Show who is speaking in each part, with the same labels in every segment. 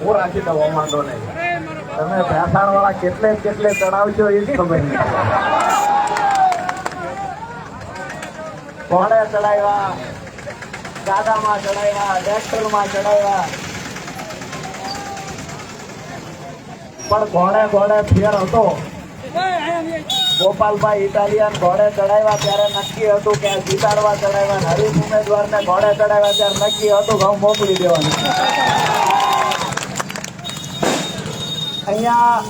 Speaker 1: હું રાખી દઉં વાંધો નહીં. તમે ભેસાણ વાળા કેટલે કેટલે ચડાવજો એ જ ખબર નહીં. કોણે ચડાવ્યા? દાદામાં ચડાવ્યા ટ્રેક્ટરમાં ચડાવ્યા? પણ ઘોડે ઘોડે ફેર હતો. ગોપાલભાઈ ઇટાલિયન ઘોડે ચડાવ્યા ત્યારે નક્કી હતું કે જીતાડવા ચડાવ્યા હરીફ ઉમેદવારને ઘોડે ચડાવ્યા ત્યારે નક્કી હતું ઘઉં મોકલી દેવાનું. અહીંયા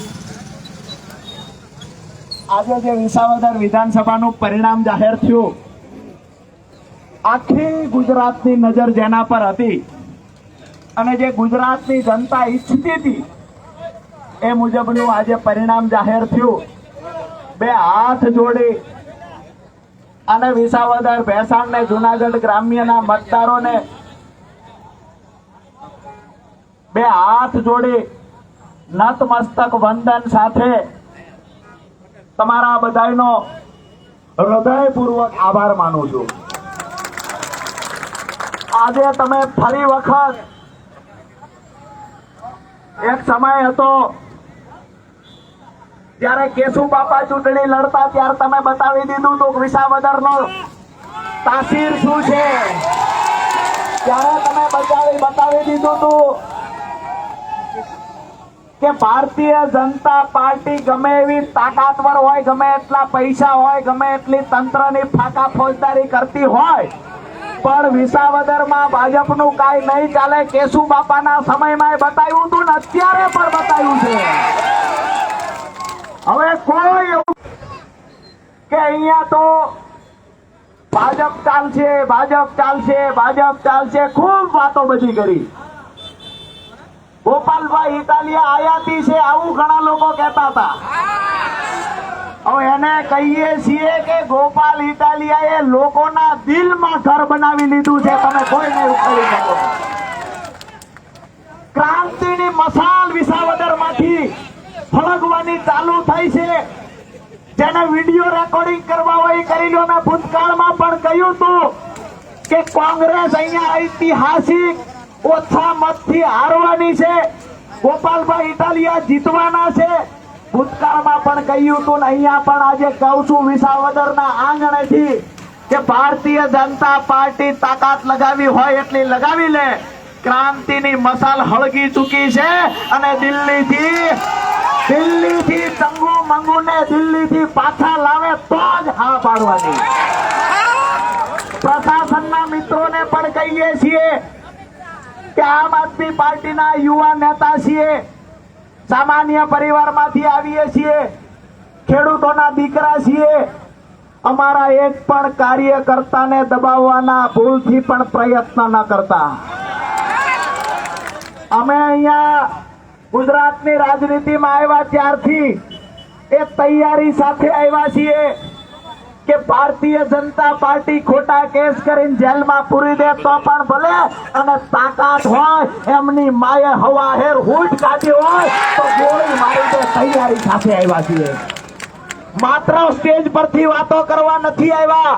Speaker 1: આજે જે વિસાવદર વિધાનસભાનું પરિણામ જાહેર થયું, આખી ગુજરાતની નજર જેના પર હતી અને જે ગુજરાતની જનતા ઈચ્છતી હતી, એ મુજબનું આજે પરિણામ જાહેર થયું. બે હાથ જોડી અને વિસાવદર ભેસાણ ને જુનાગઢ ગ્રામ્યના મતદારોને બે હાથ જોડી નતમસ્તક વંદન સાથે તમારા બધાનો હૃદયપૂર્વક આભાર માનું છું. આજે તમે ફરી વખત એક સમય હતો ત્યારે કેશુ બાપા ચૂંટણી લડતા ત્યારે તમે બતાવી દીધું હતું વિસાવદર નો તાસીર શું છે? ત્યારે તમે બતાવી બતાવી દીધું હતું કે ભારતીય જનતા પાર્ટી ગમે એવી તાકાતવર હોય, ગમે એટલા પૈસા હોય, ગમે એટલી તંત્રની ફાકા ફોજદારી કરતી હોય, પણ વિસાવદરમાં ભાજપનું કાંઈ નહીં ચાલે, કેશુ બાપાના સમયમાં બતાવ્યું હતું ને અત્યારે પણ બતાવ્યું છે. હવે કોઈ એવું કે અહીંયા તો ભાજપ ચાલશે ભાજપ ચાલશે ભાજપ ચાલશે, ખૂબ વાતો બધી કરી. ગોપાલભાઈ ઇટાલિયા આયાતી છે આવું ઘણા લોકો કહેતા હતા. હવે એને કહીએ છીએ કે ગોપાલ ઇટાલિયાએ લોકોના દિલમાં ઘર બનાવી લીધું છે તમે કોઈ નહીં ઉખાડી શકો ક્રાંતિની મસાલ વિસાવદરમાંથી ફળગવાની ચાલુ થઈ છે. જેને વીડિયો રેકોર્ડિંગ કરવા હોય કરી લો. મેં ભૂતકાળમાં પણ કહ્યું હતું કે કોંગ્રેસ અહીંયા ઐતિહાસિક ઓછા મતથી હારવાની છે. ગોપાલભાઈ ઇટાલિયા જીતવાના છે. ભૂતકાળમાં પણ કહ્યું હતું ને અહીંયા પણ આજે કહું છું વિસાવદરના આંગણેથી કે ભારતીય જનતા પાર્ટી તાકાત લગાવી હોય એટલી લગાવી લે. ક્રાંતિની મસાલ હળગી ચૂકી છે અને દિલ્હીથી દિલ્હીથી ચંગુ મંગુને દિલ્હીથી પાછા લાવે તો જ હા પાડવાની. પ્રશાસનના મિત્રોને પણ કહીએ છીએ કે આમ આદમી પાર્ટીના યુવા નેતા છીએ, સામાન્ય પરિવારમાંથી આવીએ છીએ, ખેડૂતોના દીકરા છીએ, અમારા એક પણ કાર્યકર્તાને દબાવવાના ભૂલથી પણ પ્રયત્ન ન કરતા. અમે અહીંયા ગુજરાતની રાજનીતિમાં આવ્યા ત્યારથી એ તૈયારી સાથે આવ્યા છીએ. કે ભારતીય જનતા પાર્ટી ખોટા કેસ કરીને જેલમાં પૂરી દે તો પણ ભલે અને તાકાત હોય, એમની માએ હવા હેર હૂટ કાઢી હોય, તો ગોળી મારી તો તૈયારી સાથે આવ્યા છીએ. માત્ર સ્ટેજ પરથી વાતો કરવા નથી આવ્યા.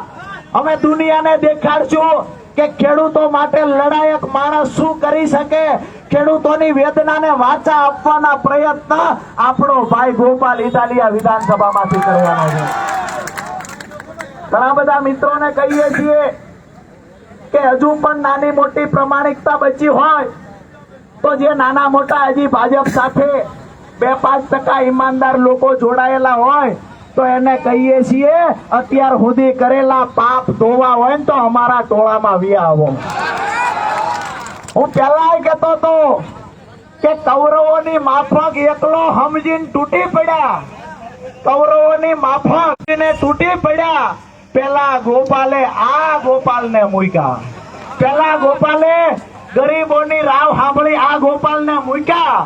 Speaker 1: અમે દુનિયાને દેખાડશું કે ખેડૂતો માટે લડાયક માણસ શું કરી શકે? ખેડૂતોની વેદનાને વાચા આપવાના પ્રયત્ન આપણો ભાઈ ગોપાલ ઇટાલિયા વિધાનસભામાંથી કરવાનો છે. ઘણા બધા મિત્રોને કહીએ છીએ કે હજુ પણ નાની મોટી પ્રમાણિકતા બચી હોય તો જે નાના મોટા હજી ભાજપ સાથે બે પાંચ ટકા ઈમાનદાર લોકો જોડાયેલા હોય તો એને કહીએ છીએ, અત્યાર સુધી કરેલા પાપ ધોવા હોય ને તો અમારા ટોળામાં વી આવો. હું પેલા કહેતો હતો કે કૌરવોની માફક એકલો સમજીને તૂટી પડ્યા. કૌરવોની માફક તૂટી પડ્યા. પેલા ગોપાલે આ ગોપાલને મૂક્યા. પેલા ગોપાલે ગરીબોની રાવ સાંભળી આ ગોપાલને મૂક્યા.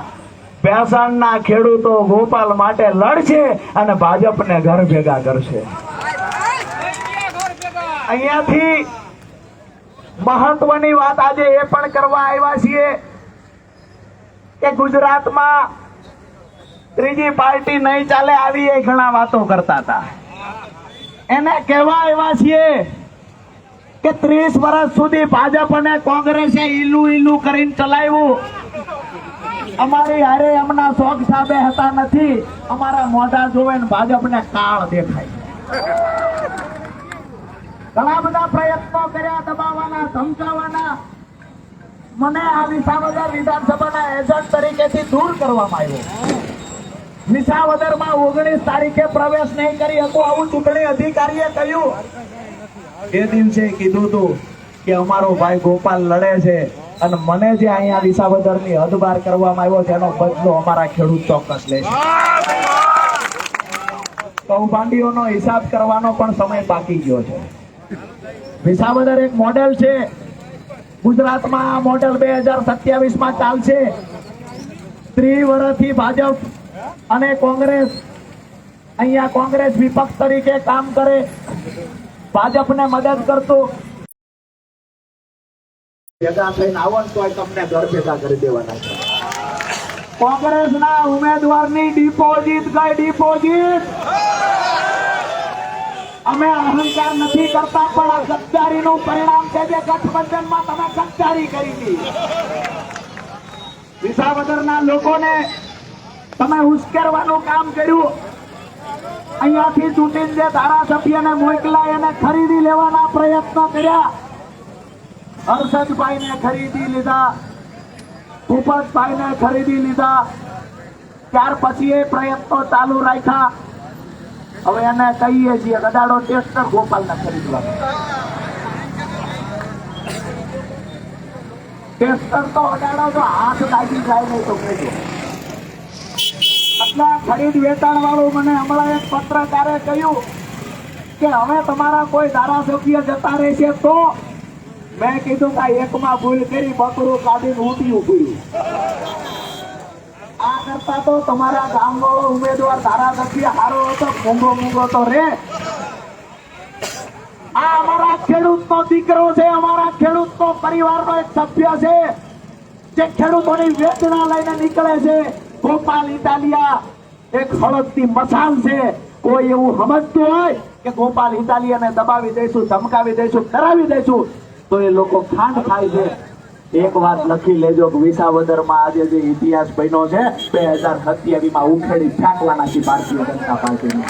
Speaker 1: ભેસાણના ખેડૂતો ગોપાલ માટે લડશે અને ભાજપને ઘર ભેગા કરશે. અહીંયાથી મહત્વની વાત આજે એ પણ કરવા આવ્યા છીએ કે ગુજરાતમાં ત્રીજી પાર્ટી નહીં ચાલે, આવી એ ઘણા વાતો કરતા હતા. એને કહેવા આવ્યા છીએ કે ત્રીસ વર્ષ સુધી ભાજપ અને કોંગ્રેસે ઈલું ઈલું કરીને ચલાવ્યું. અમારી હારે એમના શોખ સાબે હતા નથી. અમારા મોઢા જોવે ભાજપને કાળ દેખાય. ઘણા બધા પ્રયત્નો કર્યા દબાવવાના, ધમકાવવાના. મને આ વિસાવદર વિધાનસભાના એજન્ટ તરીકેથી દૂર કરવામાં આવ્યો. વિસાવદરમાં ઓગણીસ તારીખે પ્રવેશ નહીં કરી શકો આવું ચૂંટણી અધિકારીએ કહ્યું. એ દિવસે કીધું હતું કે અમારો ભાઈ ગોપાલ લડે છે અને મને જે અહીંયા વિસાવદરની હદબાર કરવામાં આવ્યો તેનો બદલો અમારા ખેડૂત ચોક્કસ લેશે કૌભાંડીઓનો હિસાબ કરવાનો પણ સમય બાકી ગયો છે. વિસાવદર એક મોડેલ છે. ગુજરાતમાં મોડેલ બે હજાર સત્યાવીસમાં ચાલશે. ત્રી વર્ષથી ભાજપ અને કોંગ્રેસ અહીંયા કોંગ્રેસ વિપક્ષ તરીકે કામ કરે ભાજપને મદદ કરતું. ભેગા થઈને આવો ને તમને ઘર ભેગા કરી દેવાના છે. કોંગ્રેસના ઉમેદવારની ડિપોઝિટ ગઈ ડિપોઝિટ. અમે અહંકાર નથી કરતા પણ આ ગદ્દારીનું પરિણામ છે જે ગઠબંધનમાં તમે ગદ્દારી કરી હતી. વિસાવદરના લોકોને તમે ઉશ્કેરવાનું કામ કર્યું. અહીંયાથી ચૂંટીને જે ધારાસભ્યને મોકલા એને ખરીદી લેવાના પ્રયત્ન કર્યા. હર્ષદભાઈને ખરીદી લીધા. ભૂપતભાઈને ખરીદી લીધા. ત્યાર પછી એ પ્રયત્નો ચાલુ રાખ્યા. હવે એને કહીએ છીએ, ગદાડો ટેસ્ટર ગોપાલને ખરીદવા ટેસ્ટર તો અડાડો તો હાથ લાગી જાય નહીં તો કહેજો. એટલે ખરીદ વેચાણ વાળું મને હમણાં એક પત્રકારે કહ્યું કે હવે તમારા કોઈ ધારાસભ્ય જતા રહેશે તો મેં કીધું કે એકમાં ભૂલ કરી બકરું કાઢીને ઉઠી પીડ્યું આ કરતા તો તમારા ગામ વાળો ઉમેદવાર ધારાસભ્ય હારો હતો, મૂંગો મૂંગો તો રે. આ અમારા ખેડૂતનો દીકરો છે, અમારા ખેડૂતનો પરિવારનો એક સભ્ય છે, જે ખેડૂતોની વેદના લઈને નીકળે છે. ગોપાલ ઇટાલિયા, એક હળદની મસાલ છે. કોઈ એવું સમજતું હોય કે ગોપાલ ઇટાલિયાને દબાવી દઈશું, ધમકાવી દઈશું કરાવી દઈશું, તો એ લોકો ખાંડ ખાય છે. એક વાત લખી લેજો કે વિસાવદરમાં આજે જે ઇતિહાસ બન્યો છે, બે હજાર સત્યાવીસમાં ઉખેડી ફેંકવાના છે ભારતીય જનતા પાર્ટીને.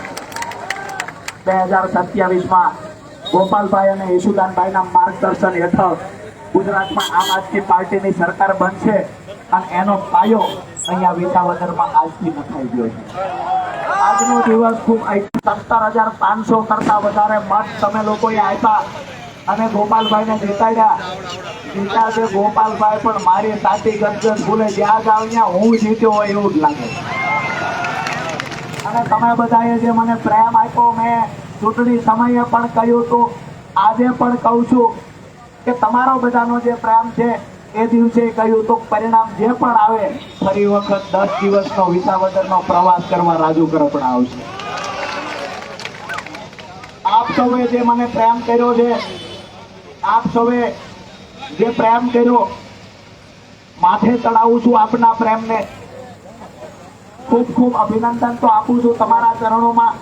Speaker 1: બે હજાર સત્યાવીસમાં ગોપાલભાઈ અને યશુદાનભાઈના માર્ગદર્શન હેઠળ ગુજરાતમાં આમ આદમી પાર્ટીની સરકાર બનશે અને એનો પાયો અહીંયા વિસાવદરમાં આજથી નખાઈ ગયો છે. આજનો દિવસ ખૂબ સત્તર હજાર પાંચસો કરતા વધારે મત તમે લોકોએ આપ્યા અને ગોપાલભાઈને જીતાડ્યા. જીતા છે ગોપાલભાઈ, પણ મારી સાચી ગદગદ ભૂલે જ્યાં જાવ ત્યાં હું જીત્યો હોય એવું જ લાગે અને તમે બધાએ જે મને પ્રેમ આપ્યો, મેં ચૂંટણી સમયે પણ કહ્યું હતું, આજે પણ કહું છું કે તમારો બધાનો જે પ્રેમ છે એ દિવસે કહ્યું તો પરિણામ જે પણ આવે, ફરી વખત દસ દિવસનો વિસાવદરનો પ્રવાસ કરવા રાજુ કરપડા આવશે. આપ સૌએ જે મને પ્રેમ કર્યો છે, આપ સૌએ જે પ્રેમ કર્યો, માથે ચડાવું છું આપના પ્રેમને. ખૂબ ખૂબ અભિનંદન તો આપું છું તમારા ચરણોમાં.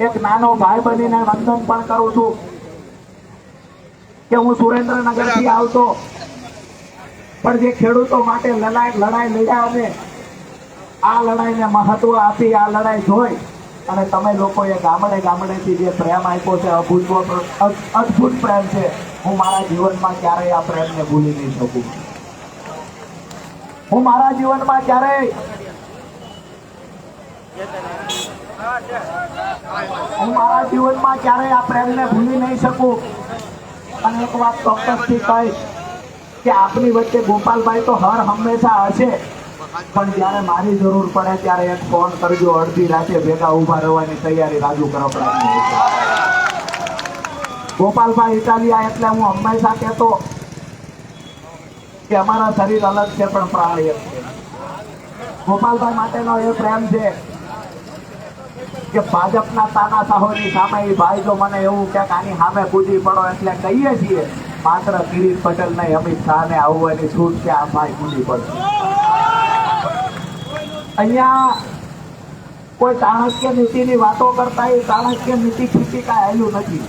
Speaker 1: એક નાનો ભાઈ બનીને વંદન પણ કરું છું. કે હું સુરેન્દ્રનગરથી આવતો પણ જે ખેડૂતો માટે લડાઈ લડાઈ લડ્યા અમે આ લડાઈને મહત્વ આપી, આ લડાઈ જોઈ અને તમે લોકોએ ગામડે, ગામડેથી જે પ્રેમ આપ્યો છે અદભુત અદ્ભુત પ્રેમ છે, હું મારા જીવનમાં ક્યારેય આ પ્રેમને ભૂલી નહીં શકું. હું મારા જીવનમાં ક્યારેય હું મારા જીવનમાં ક્યારેય આ પ્રેમને ભૂલી નહીં શકું. અને એક વાત ચોક્કસથી કહીશ કે આપની વચ્ચે ગોપાલભાઈ તો હર હંમેશા હશે. પણ જ્યારે મારી જરૂર પડે ત્યારે એક ફોન કરજો, અડધી રાતે ભેગા ઊભા રહેવાની તૈયારી રાજુ કરપડાની ગોપાલભાઈ ઇટાલિયા એટલે હું હંમેશા કહેતો કે અમારા શરીર અલગ છે, પણ પ્રાણ એક છે. ગોપાલભાઈ માટેનો એ પ્રેમ છે કે ભાજપના તાનાશાહોની સામે ભાઈ જો મને એવું કે આની સામે કૂદી પડો એટલે કહીએ છીએ માત્ર કિરીટ પટેલ નહીં, અમિત શાહને આવવાની છૂટ છે આ ભાઈ કૂદી પડશે અહીંયા કોઈ ચાણક્ય નીતિની વાતો કરતા એ ચાણક્ય નીતિ ખીચી કાંઈ આવ્યું નથી.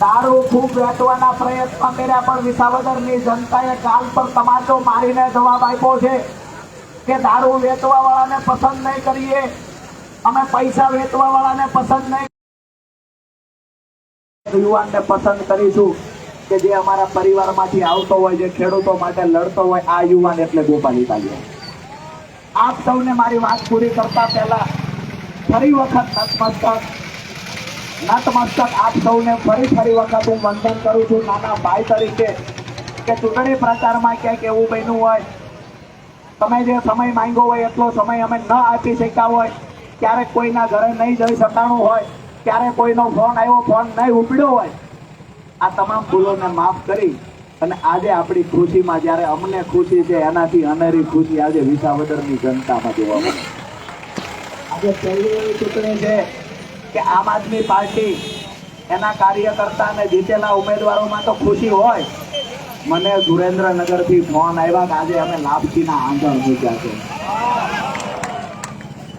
Speaker 1: દારૂ ખૂબ વેચવાના પ્રયત્ન કર્યા, પણ વિસાવદરની જનતાએ કાલ પર તમાચો મારીને જવાબ આપ્યો છે કે દારૂ વેચવા વાળાને પસંદ નહીં કરીએ, અમે પૈસા વેચવા વાળાને પસંદ નહીં. યુવાનને પસંદ કરીશું. કે જે અમારા પરિવારમાંથી આવતો હોય, જે ખેડૂતો માટે લડતો હોય, આ યુવાન એટલે ગોપાલી તાલીઓ આપ સૌને મારી વાત પૂરી કરતા પહેલા ફરી વખત નતમસ્તક નતમસ્તક આપ સૌને ફરી ફરી વખત હું વંદન કરું છું નાના ભાઈ તરીકે, કે ચૂંટણી પ્રચારમાં ક્યાંક એવું બન્યું હોય, તમે જે સમય માંગ્યો હોય, એટલો સમય અમે ન આપી શક્યા હોય, ક્યારેક કોઈના ઘરે નહીં જઈ શકાણું હોય, ક્યારેક કોઈનો ફોન આવ્યો, ફોન નહીં ઉપડ્યો હોય આ તમામ ભૂલોને માફ કરી અને આજે આપણી ખુશીમાં જ્યારે અમને ખુશી છે, એનાથી અનેરી ખુશી આજે વિસાવદરની જનતામાં જોવા મળે આજે પહેલી એવી ચૂંટણી છે કે આમ આદમી પાર્ટી એના કાર્યકર્તા અને જીતેલા ઉમેદવારોમાં તો ખુશી હોય. મને સુરેન્દ્રનગરથી ફોન આવ્યા કે આજે અમે લાભજીના આંગણ મૂક્યા છે.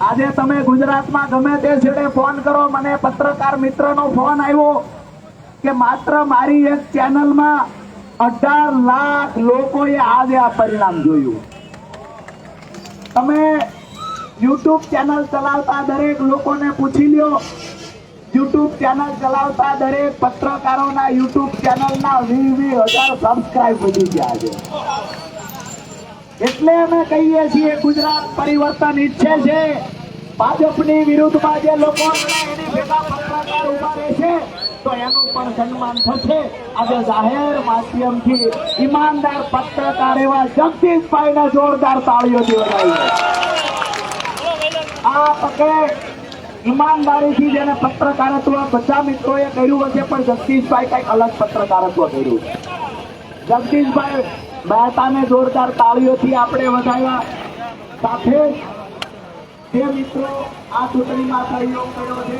Speaker 1: આજે તમે ગુજરાતમાં ગમે તે છેડે ફોન કરો. મને પત્રકાર મિત્રનો ફોન આવ્યો. કે માત્ર મારી એક ચેનલમાં અઢાર લાખ લોકોએ આજે આ પરિણામ જોયું. તમે યુટ્યુબ ચેનલ ચલાવતા દરેક લોકોને પૂછી લ્યો. યુટ્યુબ ચેનલ ચલાવતા દરેક પત્રકારોના યુટ્યુબ ચેનલના વીસ વી હજાર સબસ્ક્રાઇબ વધી ગયા છે. એટલે અમે કહીએ છીએ, ગુજરાત પરિવર્તન ઈચ્છે છે. ભાજપની વિરુદ્ધમાં જે લોકો એની ભેગા પત્રકાર ઊભા રહેશે તો એનું પણ સન્માન થશે. આજે જાહેર માધ્યમથી ઈમાનદાર પત્રકાર એવા જગદીશભાઈને જોરદાર તાળીઓથી વધાવીએ આ તકે ઈમાનદારીથી જેને પત્રકારત્વ બધા મિત્રોએ કર્યું હશે, પણ જગદીશભાઈ કંઈક અલગ પત્રકારત્વ કર્યું. જગદીશભાઈ મહેતાને જોરદાર તાળીઓથી આપણે વધાવ્યા. સાથે જે મિત્રો આ ચૂંટણીમાં સહયોગ કર્યો છે.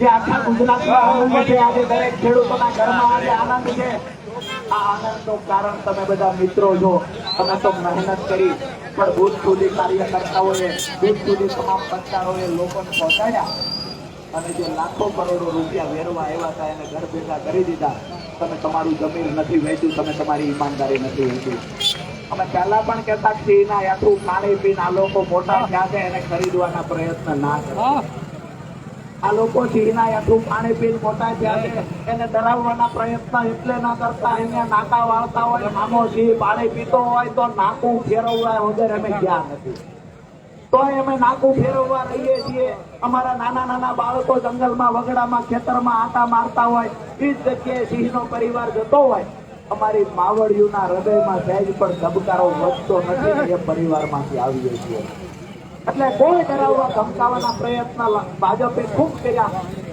Speaker 1: જે આખા ગુજરાતમાં છે, આજે દરેક ખેડૂતોના ઘરમાં આજે આનંદ છે. આ આનંદનું કારણ તમે બધા મિત્રો છો. તમે તો મહેનત કરી, પણ ભૂત સુધી કાર્યકર્તાઓએ ભૂત સુધી તમામ પત્તારોએ લોકોને પહોંચાડ્યા. અને જે લાખો કરોડો રૂપિયા વેરવા આવ્યા હતા, એને ઘર ભેગા કરી દીધા. તમે તમારું જમીન નથી વેચ્યું, તમે તમારી ઈમાનદારી નથી વેચી. અમે પહેલા પણ કહેતા સિંહના યાત્રુ ખાણી પીને લોકો મોટા થયા છે, એને ખરીદવાના પ્રયત્ન ના કરો આ લોકો સિંહના યાત્રુ પાણી પીને મોટા થયા એને ડરાવવાના પ્રયત્ન એટલે ના કરતા. એને નાકા વાળતા હોય, નાનો સિંહ પાણી પીતો હોય તો નાકું ફેરવવા વગર અમે ગયા નથી. તો અમે નાકું ફેરવવા રહીએ છીએ. અમારા નાના નાના બાળકો જંગલમાં, વગડામાં, ખેતરમાં આટા મારતા હોય, એ જ જગ્યાએ સિંહનો પરિવાર જતો હોય. અમારી માવડિયુંના હૃદયમાં સહેજ પણ ધબકારો વધતો નથી એ પરિવારમાંથી આવીએ છીએ. એટલે કોઈ ડરાવવા, ધમકાવવાના પ્રયત્ન ભાજપે ખૂબ કર્યા,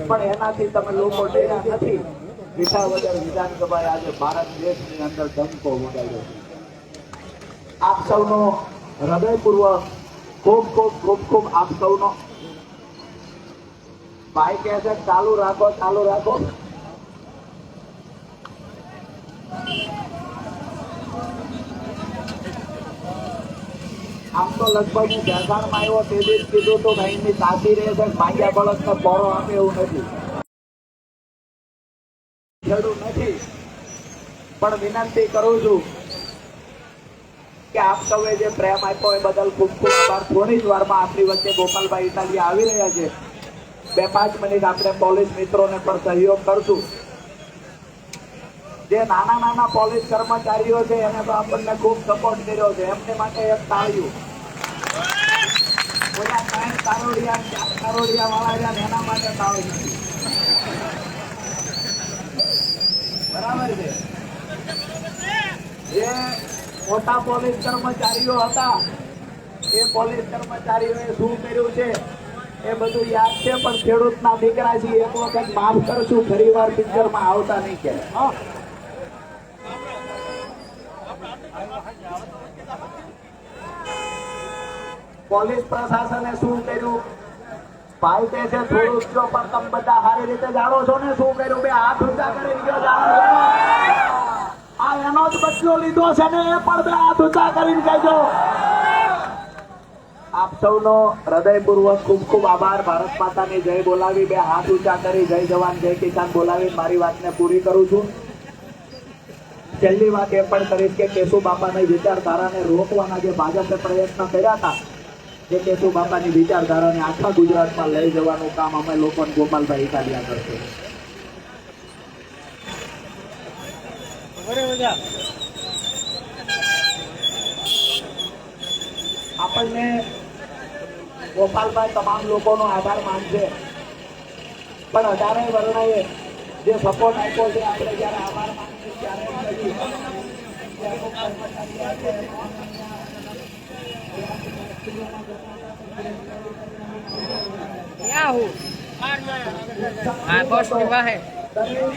Speaker 1: પણ એનાથી તમે લોકો ડર્યા નથી. વિસાવદર વિધાનસભાએ આજે ભારત દેશની અંદર ધમકો ઉડાડ્યો છે. આપ સૌનો હૃદયપૂર્વક ખૂબ ખૂબ ખૂબ ખૂબ આપ સૌનો. ભાઈ કહે છે, ચાલુ રાખો ચાલુ રાખો. તો લગભગ હું બેસાણમાં આવ્યો, તે દિવસ કીધું તો ભાઈની સાચી રહે છે માંગ્યા બળદને બોરો આપે એવું નથી. પણ વિનંતી કરું છું કે આપ સૌએ જે પ્રેમ આપ્યો એ બદલ ખૂબ ખૂબ આભાર. થોડી જ વારમાં આપણી વચ્ચે ગોપાલભાઈ ઇટાલિયા આવી રહ્યા છે. બે, પાંચ મિનિટ આપણે પોલીસ મિત્રોને પણ સહયોગ કરશું. જે નાના નાના પોલીસ કર્મચારીઓ છે, એને તો આપણને ખૂબ સપોર્ટ કર્યો છે. એમને માટે એક તાળીઓ. ઓલા ત્રણ કારોડિયા કારોડિયા વાળા રહ્યા એના માટે તાળી બરાબર છે? જે મોટા પોલીસ કર્મચારીઓ હતા, એ પોલીસ કર્મચારીઓએ શું કર્યું છે? એ બધું યાદ છે, પણ ખેડૂતના દીકરા છે એક વખત માફ કરશું, ફરી વાર પિક્ચરમાં આવતા નહીં કે પોલીસ પ્રશાસને શું કર્યું? ભાઈ કે છે, થોડું પણ તમે બધા સારી રીતે જાણો છો ને શું કર્યું? બે હાથ ઊંચા કરી જો જાણો. આ એનો જ બદલો લીધો છે ને, એ પણ બે હાથ ઊંચા કરીને કહેજો. આપ સૌનો હૃદયપૂર્વક ખૂબ ખૂબ આભાર. ભારત માતાની જય બોલાવી, બે હાથ ઊંચા કરી, જય જવાન, જય કિસાન બોલાવી. મારી વાતને પૂરી કરું છું. છેલ્લી વાત એ પણ કરીશ કે કેશુ બાપાની વિચારધારાને રોકવાના જે ભાજપે પ્રયત્ન કર્યા હતા એ કેશુ બાપાની વિચારધારાને આખા ગુજરાતમાં લઈ જવાનું કામ અમે લોકો ગોપાલભાઈ ઇટાલિયા કરશે. આપણને ગોપાલભાઈ તમામ લોકોનો આભાર માનશે. પણ અઢારે વર્ણોએ જે સપોર્ટ આપ્યો છે આપણે જયારે આભાર માનીએ ત્યારે એમ કહીએ
Speaker 2: ક્યાં बस આ બસની વાહે
Speaker 1: દરેક